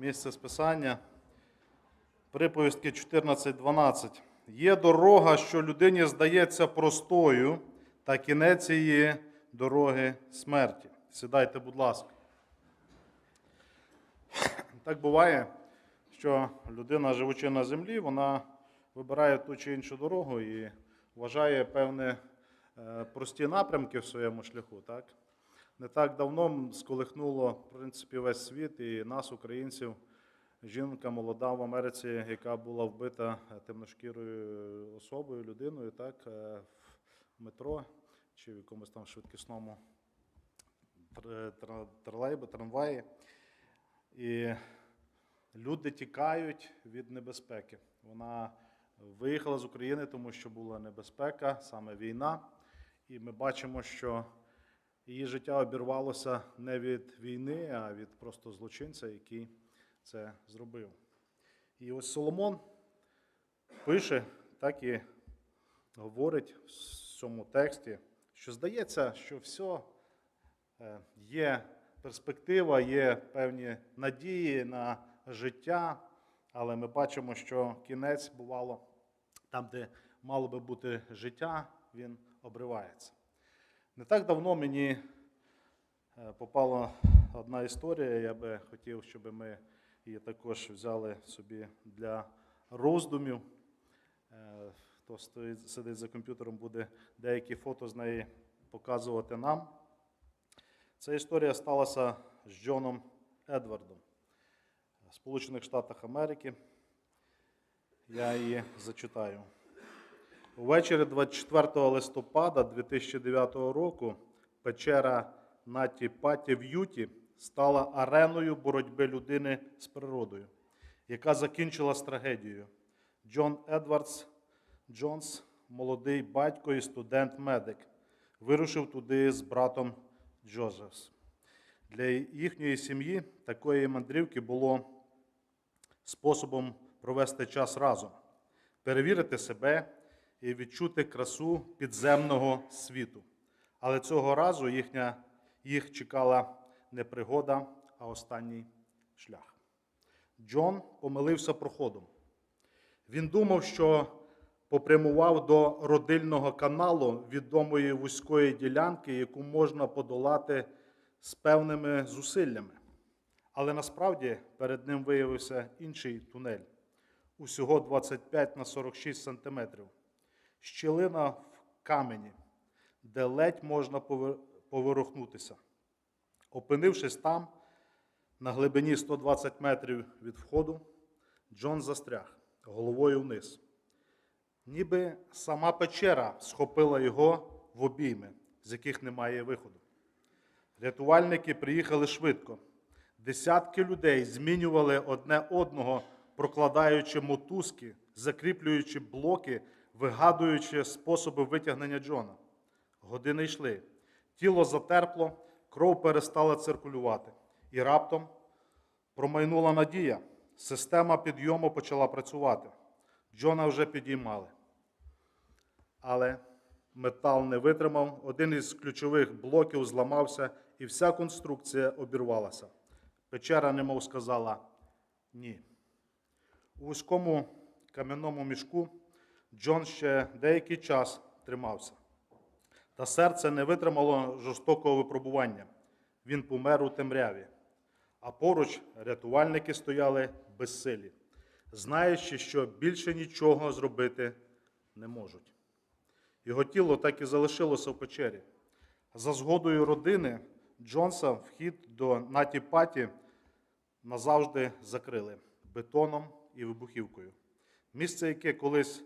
місце списання. Приповістки 14.12. Є дорога, що людині здається простою, та кінець її дороги смерті. Сідайте, будь ласка. Так буває, що людина, живучи на землі, вона вибирає ту чи іншу дорогу і вважає певні е, прості напрямки в своєму шляху. Так? Не так давно сколихнуло в принципі, весь світ і нас, українців, жінка молода в Америці, яка була вбита темношкірою особою, людиною, так, е, в метро чи в якомусь там швидкісному тр- тр- тролейбі, трамваї. І люди тікають від небезпеки. Вона виїхала з України, тому що була небезпека, саме війна. І ми бачимо, що її життя обірвалося не від війни, а від просто злочинця, який це зробив. І ось Соломон пише, так і говорить в цьому тексті, що здається, що все е, є перспектива, є певні надії на життя, але ми бачимо, що кінець бувало там, де мало би бути життя, він обривається. Не так давно мені е, попала одна історія. Я би хотів, щоб ми її також взяли собі для роздумів. Е, Хто стоїть, сидить за комп'ютером, буде деякі фото з неї показувати нам. Ця історія сталася з Джоном Едвардом в Сполучених Штатах Америки. Я її зачитаю. Увечері 24 листопада 2009 року печера Наті Паті в Юті стала ареною боротьби людини з природою, яка закінчилась трагедією. Джон Едвардс Джонс, молодий батько і студент-медик, вирушив туди з братом Джозефс. Для їхньої сім'ї такої мандрівки було способом провести час разом, перевірити себе і відчути красу підземного світу. Але цього разу їхня, їх чекала не пригода, а останній шлях. Джон помилився проходом. Він думав, що попрямував до родильного каналу відомої вузької ділянки, яку можна подолати з певними зусиллями. Але насправді перед ним виявився інший тунель, усього 25 на 46 сантиметрів. Щілина в камені, де ледь можна поворухнутися. Опинившись там, на глибині 120 метрів від входу, Джон застряг головою вниз. Ніби сама печера схопила його в обійми, з яких немає виходу. Рятувальники приїхали швидко. Десятки людей змінювали одне одного, прокладаючи мотузки, закріплюючи блоки, вигадуючи способи витягнення Джона. Години йшли. Тіло затерпло, кров перестала циркулювати. І раптом промайнула надія. Система підйому почала працювати. Джона вже підіймали. Але метал не витримав, один із ключових блоків зламався, і вся конструкція обірвалася. Печера немов сказала ні. У вузькому кам'яному мішку Джон ще деякий час тримався. Та серце не витримало жорстокого випробування. Він помер у темряві. А поруч рятувальники стояли безсилі, знаючи, що більше нічого зробити не можуть. Його тіло так і залишилося в печері. За згодою родини Джонса вхід до Наті-Паті назавжди закрили бетоном і вибухівкою. Місце, яке колись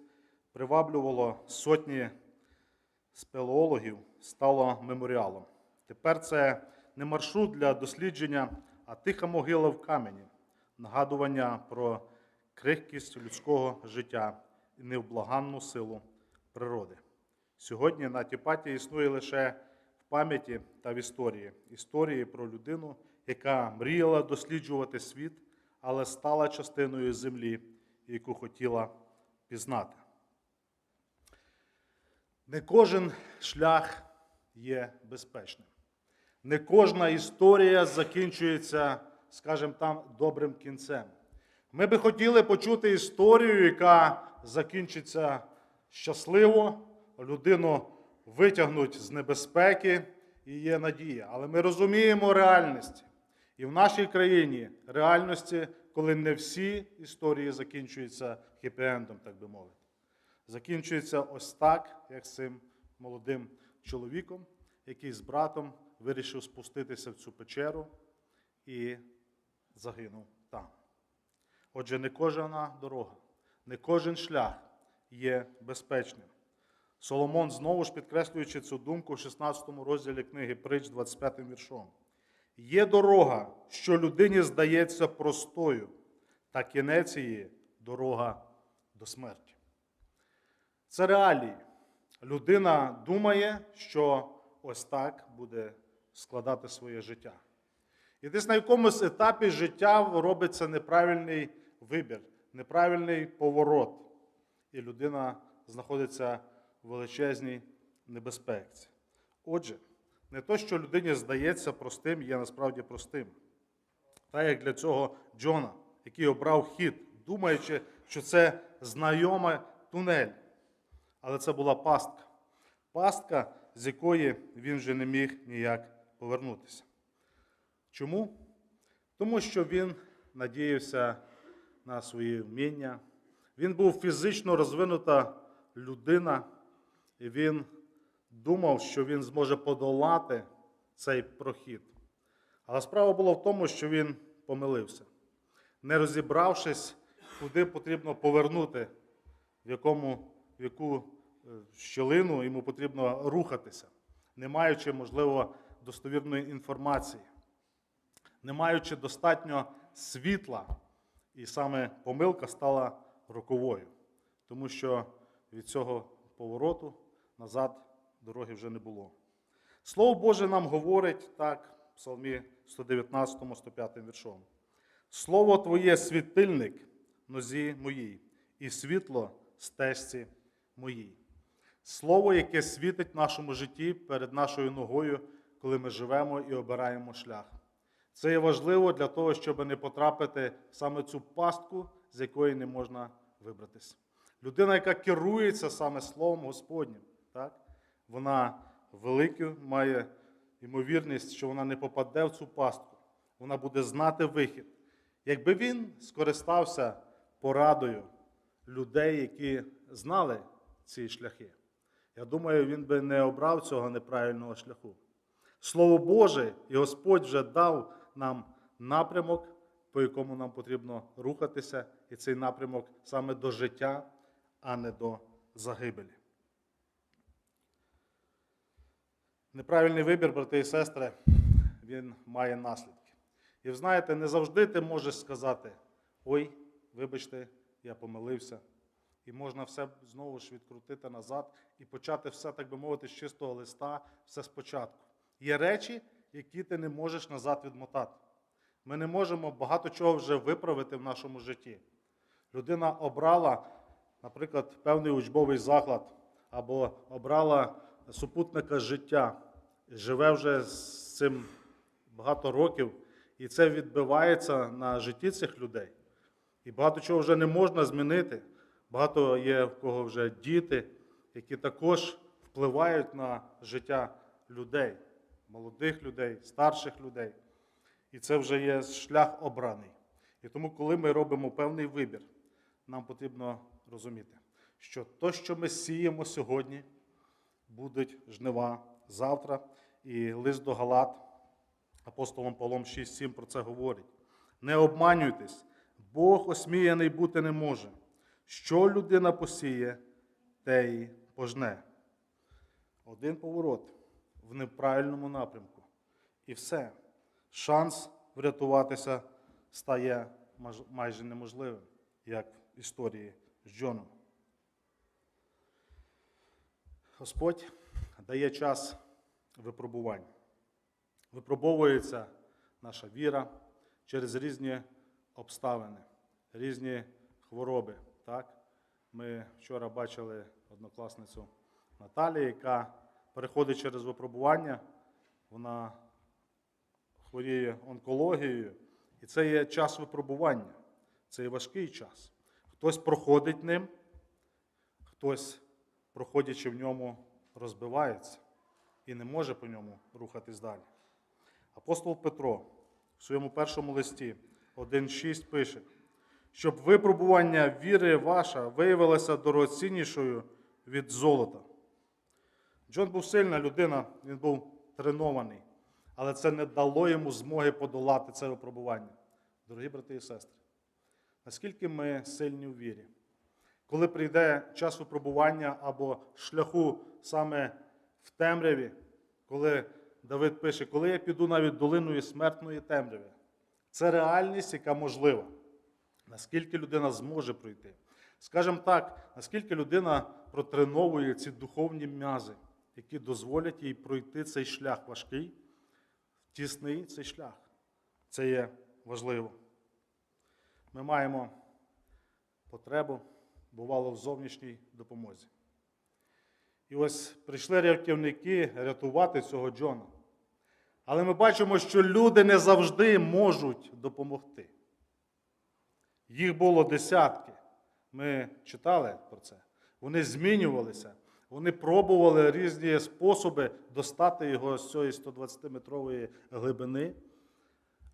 приваблювало сотні спелеологів, стало меморіалом. Тепер це не маршрут для дослідження, а тиха могила в камені, нагадування про крихкість людського життя і невблаганну силу природи. Сьогодні на Тіпаті існує лише в пам'яті та в історії. Історії про людину, яка мріяла досліджувати світ, але стала частиною землі, яку хотіла пізнати. Не кожен шлях є безпечним. Не кожна історія закінчується скажімо там, добрим кінцем. Ми би хотіли почути історію, яка закінчиться щасливо, людину витягнуть з небезпеки і є надія. Але ми розуміємо реальність. І в нашій країні реальності, коли не всі історії закінчуються хеппі-ендом, так би мовити. Закінчується ось так, як з цим молодим чоловіком, який з братом вирішив спуститися в цю печеру і загинув там. Отже, не кожна дорога, не кожен шлях є безпечним. Соломон, знову ж підкреслюючи цю думку в 16 розділі книги Притч 25 віршом. Є дорога, що людині здається простою, та кінець її дорога до смерті. Це реалії. Людина думає, що ось так буде складати своє життя. І десь на якомусь етапі життя робиться неправильний вибір, неправильний поворот. І людина знаходиться в величезній небезпеці. Отже, не то, що людині здається простим, є насправді простим. Так як для цього Джона, який обрав хід, думаючи, що це знайома тунель. Але це була пастка. Пастка, з якої він вже не міг ніяк повернутися. Чому? Тому що він надіявся на свої вміння. Він був фізично розвинута людина, і він думав, що він зможе подолати цей прохід. Але справа була в тому, що він помилився, не розібравшись, куди потрібно повернути, в, якому, в яку щілину йому потрібно рухатися, не маючи, можливо, достовірної інформації, не маючи достатньо світла. І саме помилка стала роковою, тому що від цього повороту назад дороги вже не було. Слово Боже нам говорить так, в Псалмі 119, 105 віршом. Слово Твоє світильник нозі моїй, і світло стежці моїй. Слово, яке світить в нашому житті перед нашою ногою, коли ми живемо і обираємо шлях. Це є важливо для того, щоб не потрапити саме цю пастку, з якої не можна вибратися. Людина, яка керується саме Словом Господнім, так? вона велику має ймовірність, що вона не попаде в цю пастку. Вона буде знати вихід. Якби він скористався порадою людей, які знали ці шляхи, я думаю, він би не обрав цього неправильного шляху. Слово Боже, і Господь вже дав нам напрямок, по якому нам потрібно рухатися, і цей напрямок саме до життя, а не до загибелі. Неправильний вибір, брати і сестри, він має наслідки. І ви знаєте, не завжди ти можеш сказати: ой, вибачте, я помилився. І можна все знову ж відкрутити назад і почати все, так би мовити, з чистого листа, все спочатку. Є речі, які ти не можеш назад відмотати. Ми не можемо багато чого вже виправити в нашому житті. Людина обрала, наприклад, певний учбовий заклад або обрала супутника життя, живе вже з цим багато років, і це відбивається на житті цих людей. І багато чого вже не можна змінити. Багато є в кого вже діти, які також впливають на життя людей, молодих людей, старших людей. І це вже є шлях обраний. І тому, коли ми робимо певний вибір, нам потрібно розуміти, що то, що ми сіємо сьогодні, будуть жнива завтра. І лист до Галат, апостолом Павлом 6.7 про це говорить. Не обманюйтесь, Бог осміяний бути не може. Що людина посіє, те й пожне. Один поворот в неправильному напрямку. І все. Шанс врятуватися стає майже неможливим, як в історії з Джоном. Господь дає час випробувань. Випробовується наша віра через різні обставини, різні хвороби. Так? Ми вчора бачили однокласницю Наталі, яка переходить через випробування, вона хворіє онкологією, І це є час випробування, це є важкий час. Хтось проходить ним, хтось, проходячи в ньому, розбивається і не може по ньому рухатись далі. Апостол Петро в своєму першому листі 1.6 пише, щоб випробування віри ваша виявилося дорогоціннішою від золота. Джон був сильна людина, він був тренований, але це не дало йому змоги подолати це випробування. Дорогі брати і сестри, наскільки ми сильні в вірі? Коли прийде час випробування або шляху саме в темряві, коли Давид пише, коли я піду навіть долиною смертної темряви, це реальність, яка можлива. Наскільки людина зможе пройти? Скажімо так, наскільки людина протреновує ці духовні м'язи, які дозволять їй пройти цей шлях важкий, тісний цей шлях. Це є важливо. Ми маємо потребу, бувало, в зовнішній допомозі. І ось прийшли рятівники рятувати цього Джона. Але ми бачимо, що люди не завжди можуть допомогти. Їх було десятки. Ми читали про це. Вони змінювалися. Вони пробували різні способи достати його з цієї 120-метрової глибини,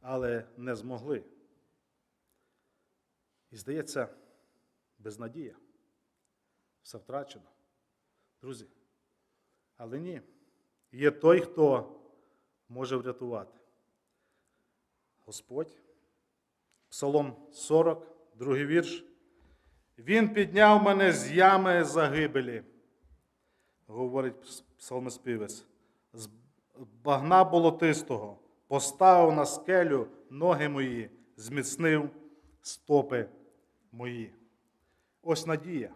але не змогли. І здається, безнадія. Все втрачено. Друзі. Але ні. Є той, хто може врятувати. Господь. Псалом 40, другий вірш. Він підняв мене з ями загибелі, говорить псалмоспівець, з багна болотистого, поставив на скелю ноги мої, зміцнив стопи мої. Ось надія.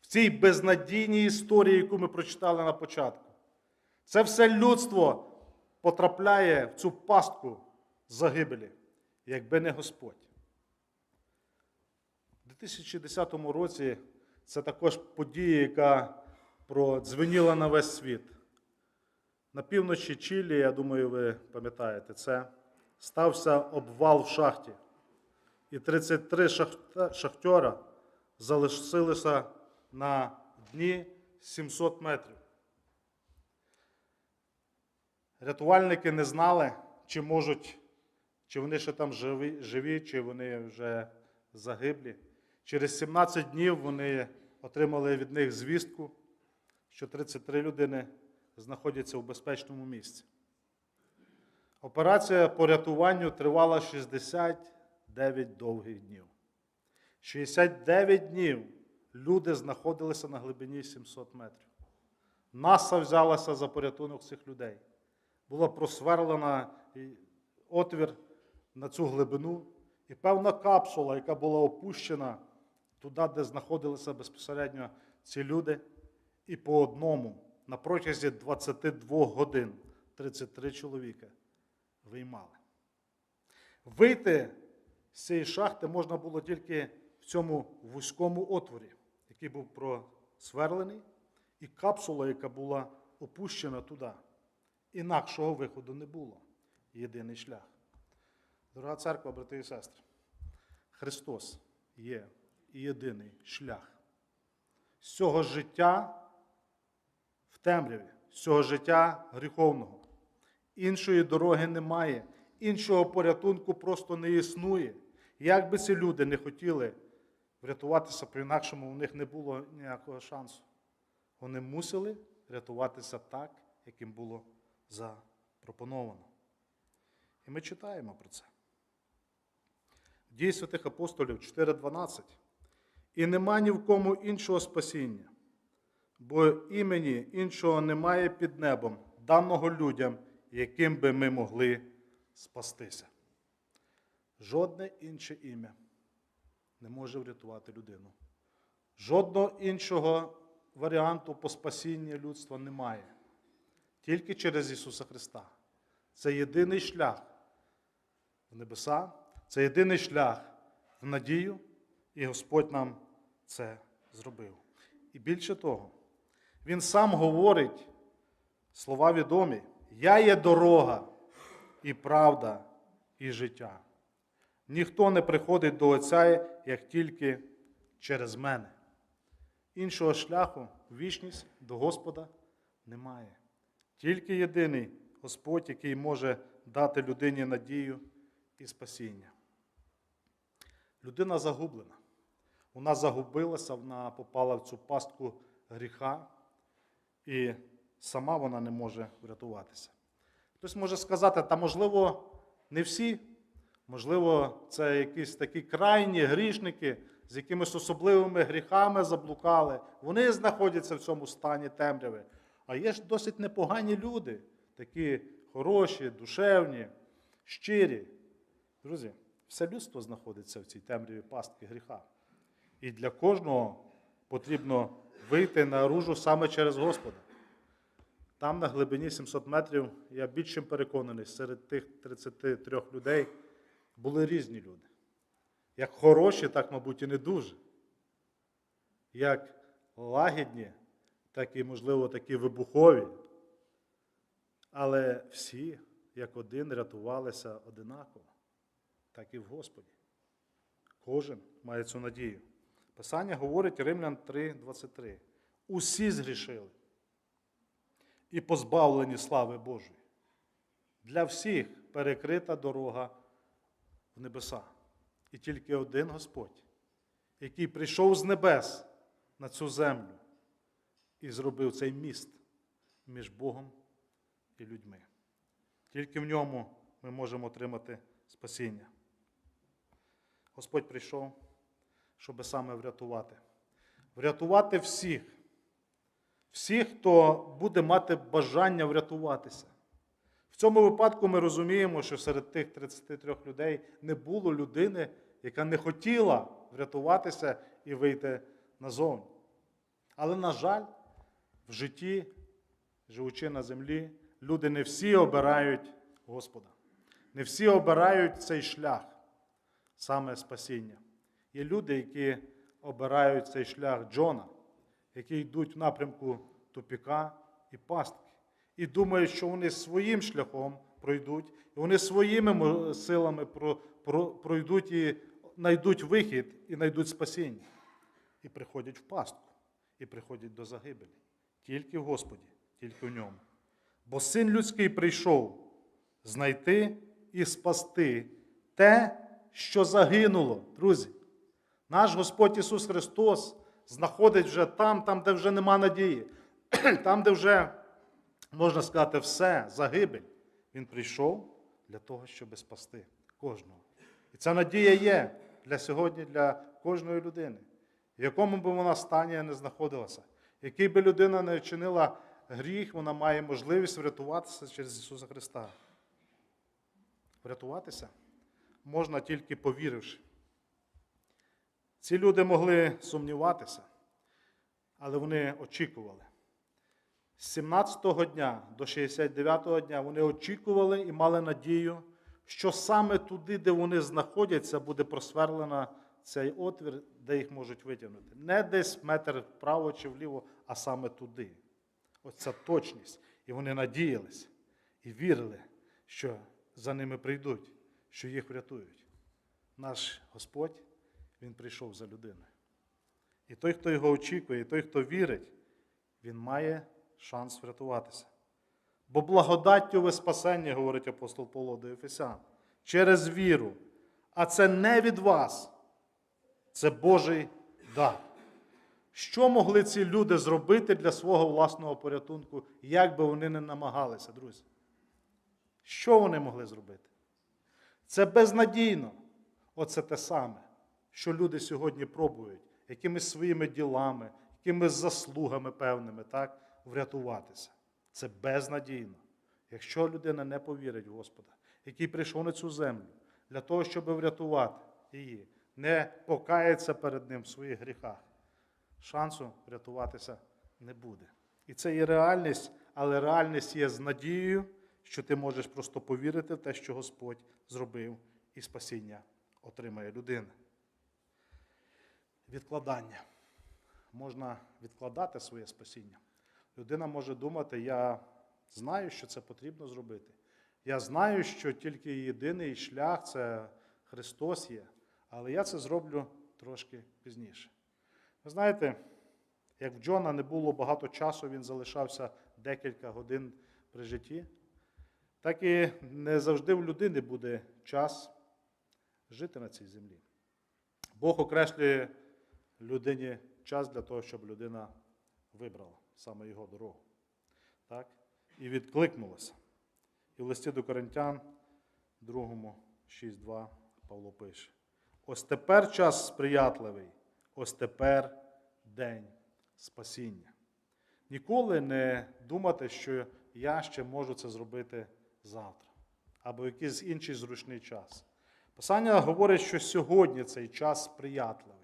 В цій безнадійній історії, яку ми прочитали на початку. Це все людство потрапляє в цю пастку загибелі, якби не Господь. У 2010 році це також подія, яка продзвеніла на весь світ. На півночі Чилі, я думаю, ви пам'ятаєте це, стався обвал в шахті. І 33 шахтера залишилися на дні 700 метрів. Рятувальники не знали, чи можуть, чи вони ще там живі, живі, чи вони вже загиблі. Через 17 днів вони отримали від них звістку, що 33 людини знаходяться у безпечному місці. Операція по рятуванню тривала 69 довгих днів. 69 днів люди знаходилися на глибині 700 метрів. НАСА взялася за порятунок цих людей. Була просверлена отвір на цю глибину, і певна капсула, яка була опущена туди, де знаходилися безпосередньо ці люди, і по одному на протязі 22 годин 33 чоловіка виймали. Вийти з цієї шахти можна було тільки в цьому вузькому отворі, який був просверлений, і капсула, яка була опущена туди. Інакшого виходу не було. Єдиний шлях. Дорога церква, брати і сестри, Христос є єдиний шлях. З цього життя в темряві, з цього життя гріховного. Іншої дороги немає, іншого порятунку просто не існує. Як би ці люди не хотіли врятуватися по-інакшому, у них не було ніякого шансу. Вони мусили рятуватися так, як їм було запропоновано. І ми читаємо про це. Дії святих апостолів 4.12. І нема ні в кому іншого спасіння, бо імені іншого немає під небом, даного людям, яким би ми могли спастися. Жодне інше ім'я не може врятувати людину. Жодного іншого варіанту по спасінню людства немає. Тільки через Ісуса Христа. Це єдиний шлях в небеса, це єдиний шлях в надію, і Господь нам це зробив. І більше того, Він сам говорить слова відомі: Я є дорога і правда, і життя. Ніхто не приходить до Отця, як тільки через мене. Іншого шляху вічність до Господа немає. Тільки єдиний Господь, який може дати людині надію і спасіння. Людина загублена. Вона загубилася, вона попала в цю пастку гріха, і сама вона не може врятуватися. Хтось може сказати, та можливо, не всі, можливо, це якісь такі крайні грішники, з якимись особливими гріхами заблукали. Вони знаходяться в цьому стані темряви. А є ж досить непогані люди, такі хороші, душевні, щирі. Друзі, все людство знаходиться в цій темряві пастки гріха. І для кожного потрібно вийти наружу саме через Господа. Там на глибині 700 метрів, я більш чим переконаний, серед тих 33 людей були різні люди. Як хороші, так, мабуть, і не дуже. Як лагідні, так і, можливо, такі вибухові. Але всі, як один, рятувалися одинаково, так і в Господі. Кожен має цю надію. Писання говорить Римлян 3:23. Усі згрішили і позбавлені слави Божої. Для всіх перекрита дорога в небеса. І тільки один Господь, який прийшов з небес на цю землю і зробив цей міст між Богом і людьми. Тільки в ньому ми можемо отримати спасіння. Господь прийшов, щоб саме врятувати. Врятувати всіх. Всіх, хто буде мати бажання врятуватися. В цьому випадку ми розуміємо, що серед тих 33 людей не було людини, яка не хотіла врятуватися і вийти назовні. Але, на жаль, в житті, живучи на землі, люди не всі обирають Господа. Не всі обирають цей шлях, саме спасіння. Є люди, які обирають цей шлях Джона, які йдуть в напрямку тупіка і пастки. І думають, що вони своїм шляхом пройдуть, і вони своїми силами про- про- пройдуть і знайдуть вихід, і знайдуть спасіння. І приходять в пастку, і приходять до загибелі. Тільки в Господі, тільки в ньому. Бо син людський прийшов знайти і спасти те, що загинуло, друзі. Наш Господь Ісус Христос знаходить вже там, там, де вже нема надії, там, де вже, можна сказати, все, загибель. Він прийшов для того, щоб спасти кожного. І ця надія є для сьогодні, для кожної людини, в якому би вона стані не знаходилася. Який би людина не вчинила гріх, вона має можливість врятуватися через Ісуса Христа. Врятуватися можна тільки повіривши. Ці люди могли сумніватися, але вони очікували. З 17-го дня до 69-го дня вони очікували і мали надію, що саме туди, де вони знаходяться, буде просверлена цей отвір, де їх можуть витягнути. Не десь метр вправо чи вліво, а саме туди. Оця точність. І вони надіялись і вірили, що за ними прийдуть, що їх врятують. Наш Господь, Він прийшов за людиною. І той, хто його очікує, і той, хто вірить, він має шанс врятуватися. Бо благодаттю ви спасення, говорить апостол Павло до Ефесян, через віру. А це не від вас, це Божий дар. Що могли ці люди зробити для свого власного порятунку, як би вони не намагалися, друзі? Що вони могли зробити? Це безнадійно. Оце те саме, що люди сьогодні пробують якимись своїми ділами, якимись заслугами певними, так, врятуватися. Це безнадійно. Якщо людина не повірить в Господа, який прийшов на цю землю для того, щоб врятувати її, не покається перед ним в своїх гріхах, шансу врятуватися не буде. І це є реальність, але реальність є з надією, що ти можеш просто повірити в те, що Господь зробив, і спасіння отримає людина. Відкладання. Можна відкладати своє спасіння. Людина може думати, я знаю, що це потрібно зробити. Я знаю, що тільки єдиний шлях це Христос є, але я це зроблю трошки пізніше. Ви знаєте, як в Джона не було багато часу, він залишався декілька годин при житті, так і не завжди в людини буде час жити на цій землі. Бог окреслює людині час для того, щоб людина вибрала саме його дорогу. Так? І відкликнулася. І в листі до Коринтян, 2, 6.2 Павло пише: Ось тепер час сприятливий, ось тепер день спасіння. Ніколи не думати, що я ще можу це зробити завтра або якийсь інший зручний час. Писання говорить, що сьогодні цей час сприятливий.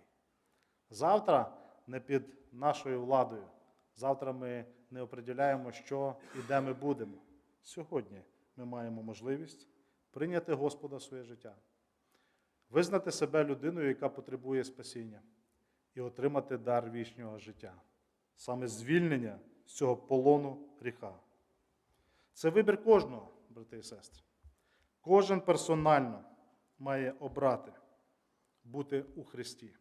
Завтра не під нашою владою. Завтра ми не определяємо, що і де ми будемо. Сьогодні ми маємо можливість прийняти Господа в своє життя, визнати себе людиною, яка потребує спасіння, і отримати дар вічного життя, саме звільнення з цього полону гріха. Це вибір кожного, брати і сестри. Кожен персонально має обрати бути у Христі,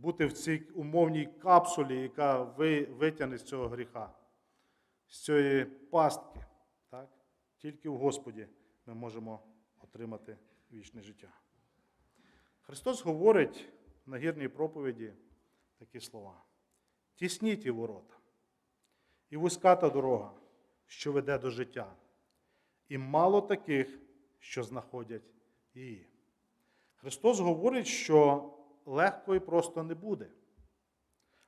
бути в цій умовній капсулі, яка витягне з цього гріха, з цієї пастки. Так? Тільки в Господі ми можемо отримати вічне життя. Христос говорить на гірній проповіді такі слова: Тісні ті ворота, і вузька та дорога, що веде до життя, і мало таких, що знаходять її. Христос говорить, що легко і просто не буде.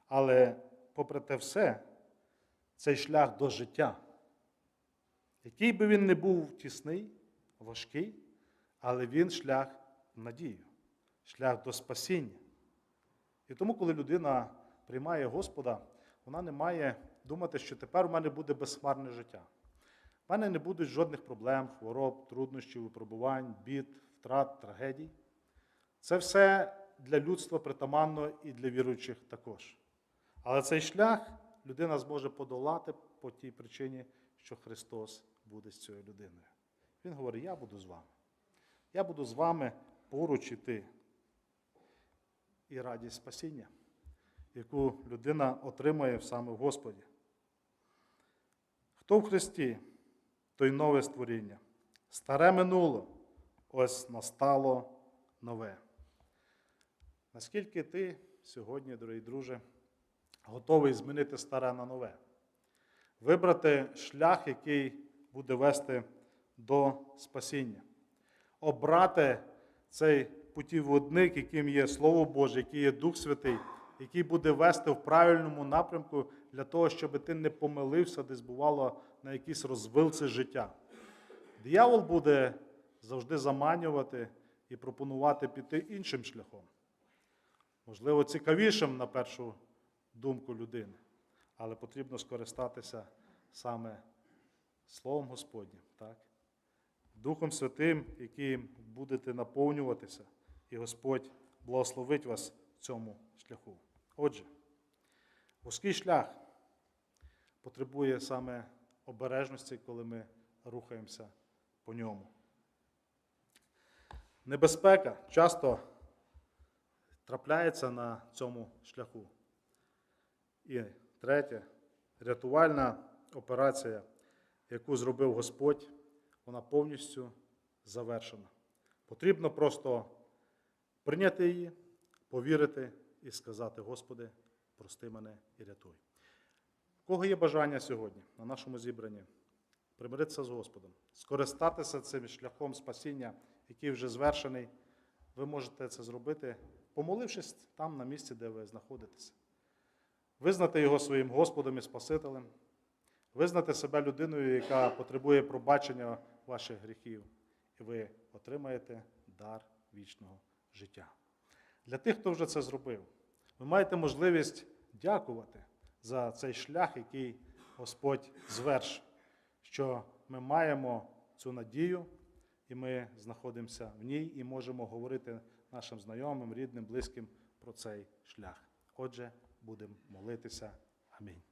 Але, попри те все, цей шлях до життя, який би він не був тісний, важкий, але він шлях в надію, шлях до спасіння. І тому, коли людина приймає Господа, вона не має думати, що тепер у мене буде безхмарне життя. У мене не будуть жодних проблем, хвороб, труднощів, випробувань, бід, втрат, трагедій. Це все для людства притаманно і для віруючих також. Але цей шлях людина зможе подолати по тій причині, що Христос буде з цією людиною. Він говорить: Я буду з вами. Я буду з вами поруч іти. І радість спасіння, яку людина отримує саме в Господі. Хто в Христі, той нове створіння. Старе минуло, ось настало нове. Наскільки ти сьогодні, дорогий друже, готовий змінити старе на нове? Вибрати шлях, який буде вести до спасіння, обрати цей путіводник, яким є Слово Боже, який є Дух Святий, який буде вести в правильному напрямку для того, щоб ти не помилився, десь бувало на якісь розвилці життя. Диявол буде завжди заманювати і пропонувати піти іншим шляхом. Можливо, цікавішим на першу думку людини, але потрібно скористатися саме Словом Господнім, так? Духом Святим, яким будете наповнюватися, і Господь благословить вас в цьому шляху. Отже, вузький шлях потребує саме обережності, коли ми рухаємося по ньому. Небезпека часто трапляється на цьому шляху. І третє, рятувальна операція, яку зробив Господь, вона повністю завершена. Потрібно просто прийняти її, повірити і сказати: Господи, прости мене і рятуй. У кого є бажання сьогодні на нашому зібранні примиритися з Господом, скористатися цим шляхом спасіння, який вже звершений, ви можете це зробити, помолившись там, на місці, де ви знаходитеся. Визнати його своїм Господом і Спасителем, визнати себе людиною, яка потребує пробачення ваших гріхів, і ви отримаєте дар вічного життя. Для тих, хто вже це зробив, ви маєте можливість дякувати за цей шлях, який Господь звершив, що ми маємо цю надію, і ми знаходимося в ній і можемо говорити нашим знайомим, рідним, близьким про цей шлях. Отже, будемо молитися. Амінь.